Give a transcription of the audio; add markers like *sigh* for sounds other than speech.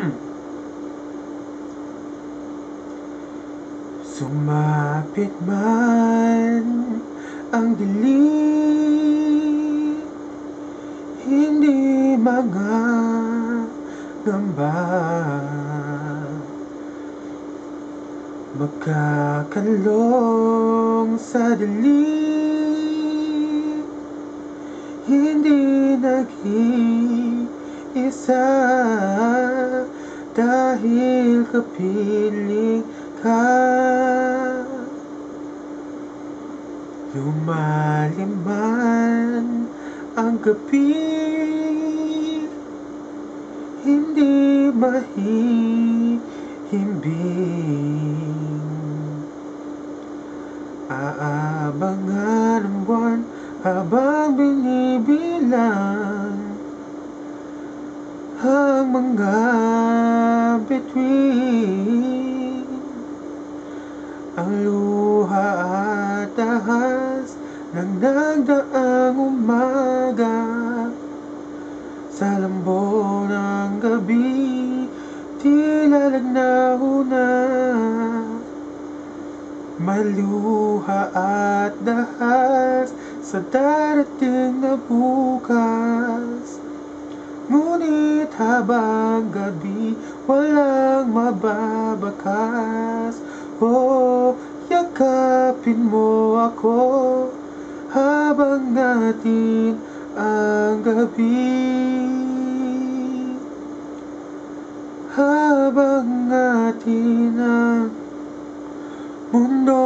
*clears throat* Sumapit man ang dilim Hindi mga gamba Magkakalong sa dilim Hindi nag-iisa Dahil kapiling ka. Lumalim man ang gabi Hindi mahihimbing. Aabangan ang buwan habang binibilang Ang mga bituin Ang luha at ahas ng nagdaang umaga. Sa lambo ng gabi, tila nagnaho na May luha at dahas sa darating na bukas Ngunit habang gabi, walang mababakas. Oh, yakapin mo ako Habang natin ang gabi. Habang natin ang mundo.